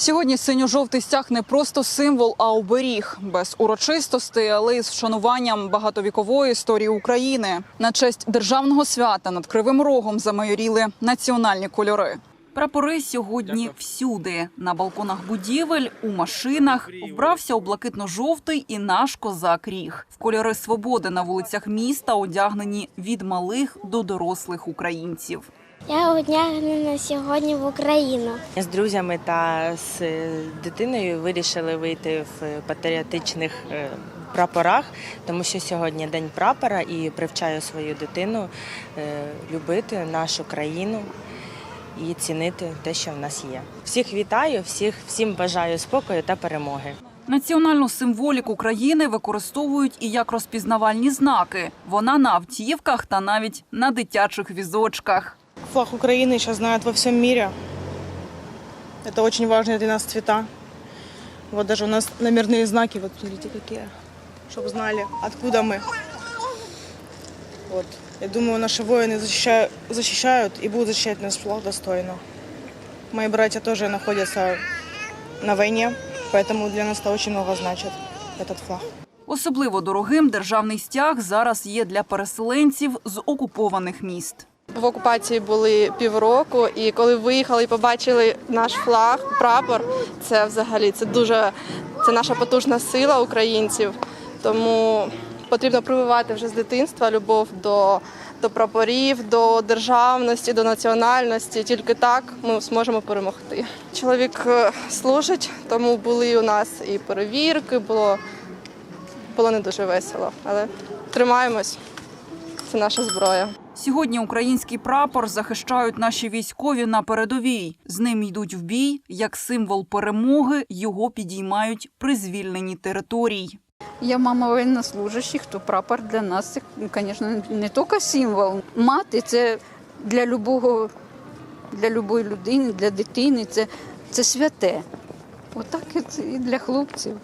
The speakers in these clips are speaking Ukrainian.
Сьогодні синьо-жовтий стяг не просто символ, а оберіг без урочистостей, але й з вшануванням багатовікової історії України. На честь державного свята над кривим рогом замайоріли національні кольори. Прапори сьогодні всюди на балконах будівель, у машинах вбрався у блакитно-жовтий і наш козак ріг. В кольори свободи на вулицях міста одягнені від малих до дорослих українців. Я одягнена сьогодні в Україну. З друзями та з дитиною вирішили вийти в патріотичних е, прапорах, тому що сьогодні день прапора і привчаю свою дитину е, любити нашу країну і цінити те, що в нас є. Всіх вітаю, всіх всім бажаю спокою та перемоги. Національну символіку країни використовують і як розпізнавальні знаки. Вона на автівках та навіть на дитячих візочках. Флаг Украины сейчас знают во всем мире. Это очень важные для нас цвета. Вот даже у нас номерные знаки, вот смотрите какие, чтобы знали, откуда мы. Вот. Я думаю, наши воины защищают, защищают и будут защищать наш флаг достойно. Мои братья тоже находятся на войне, поэтому для нас это очень много значит, этот флаг. Особливо дорогим державний стяг зараз є для переселенців з окупованих міст. В окупації були півроку, і коли виїхали і побачили наш флаг, прапор, це взагалі це дуже це наша потужна сила українців. Тому потрібно прививати вже з дитинства любов до, до прапорів, до державності, до національності. Тільки так ми зможемо перемогти. Чоловік е, служить, тому були у нас і перевірки, було, було не дуже весело, але тримаємось. Це наша зброя. Сьогодні український прапор захищають наші військові на передовій. З ним йдуть в бій як символ перемоги. Його підіймають при звільненні територій. Я мама воєннослужащих, то прапор для нас звісно, не тільки символ. Мати це для любого, для любої людини, для дитини, це, це святе. Отак і для хлопців.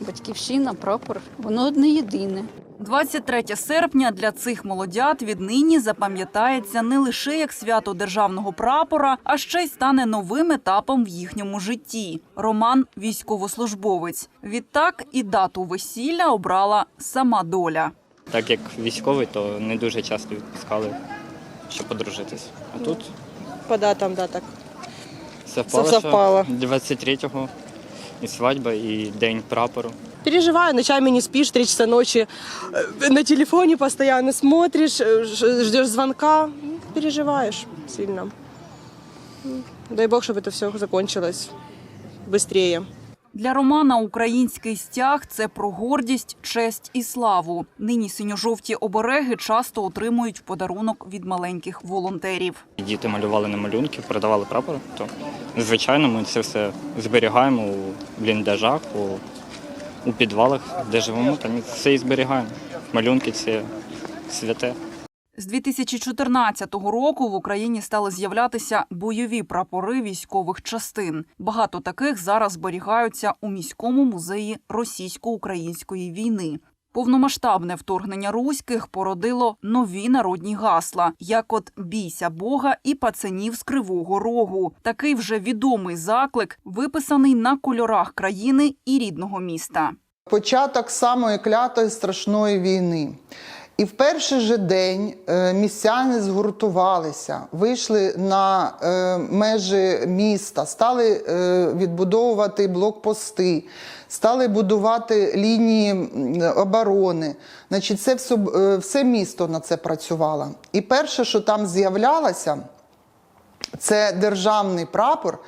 Батьківщина, прапор, воно одне єдине. 23 серпня для цих молодят віднині запам'ятається не лише як свято державного прапора, а ще й стане новим етапом в їхньому житті. Роман військовослужбовець. Відтак і дату весілля обрала сама доля. Так як військовий, то не дуже часто відпускали, щоб подружитись. А тут По датам, да, так. совпало, совпало. 23-го і свадьба, і день прапору Переживаю, ночами не спишь, три часа ночи э, на телефоне постоянно смотришь, э, ж- ждешь звонка, Ну, переживаешь сильно. М, Дай бог, чтобы это все закончилось быстрее. Для Романа український стяг це про гордість, честь і славу. Нині синьо-жовті обереги часто отримують в подарунок від маленьких волонтерів. І Діти малювали на малюнки, передавали прапор. То звичайно, ми це все зберігаємо у бліндажах, у, у підвалах, де живемо, там все і зберігаємо. Малюнки це святе. З 2014 року в Україні стали з'являтися бойові прапори військових частин. Багато таких зараз зберігаються у міському музеї російсько-української війни. Повномасштабне вторгнення руських породило нові народні гасла, як от бійся Бога і пацанів з Кривого Рогу. Такий вже відомий заклик, виписаний на кольорах країни і рідного міста. Початок самої клятої страшної війни. І в перший же день е, містяни згуртувалися, вийшли на е, межі міста, стали е, відбудовувати блокпости, стали будувати лінії оборони. Значить, це все, все місто на це працювало. І перше, що там з'являлося, це державний прапор,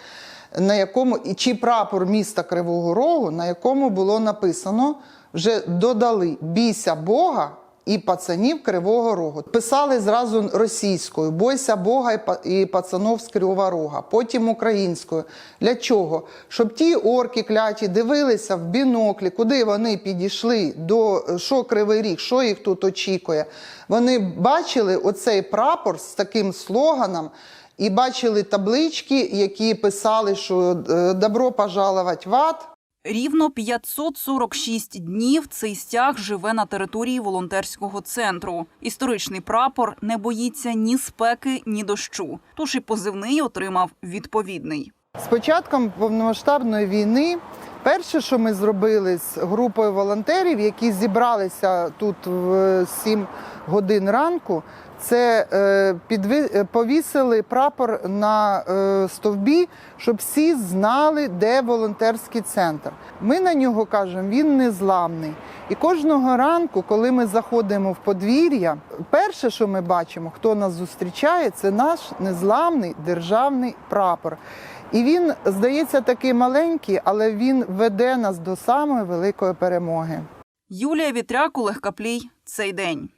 на якому чи прапор міста Кривого Рогу, на якому було написано, вже додали бійся Бога. І пацанів Кривого Рогу. Писали зразу російською Бойся Бога і пацанов з Кривого Рога, потім українською. Для чого? Щоб ті орки кляті дивилися в біноклі, куди вони підійшли, до що Кривий Ріг, що їх тут очікує. Вони бачили оцей прапор з таким слоганом. І бачили таблички, які писали, що е, добро пожаловать в ад. Рівно 546 днів цей стяг живе на території волонтерського центру. Історичний прапор не боїться ні спеки, ні дощу. Тож і позивний отримав відповідний. З початком повномасштабної війни перше, що ми зробили з групою волонтерів, які зібралися тут в 7 годин ранку, це е, е, повісили прапор на е, стовбі, щоб всі знали, де волонтерський центр. Ми на нього кажемо, він незламний. І кожного ранку, коли ми заходимо в подвір'я, перше, що ми бачимо, хто нас зустрічає, це наш незламний державний прапор. І він здається такий маленький, але він веде нас до самої великої перемоги. Юлія Вітряк, Олег Каплій. Цей день.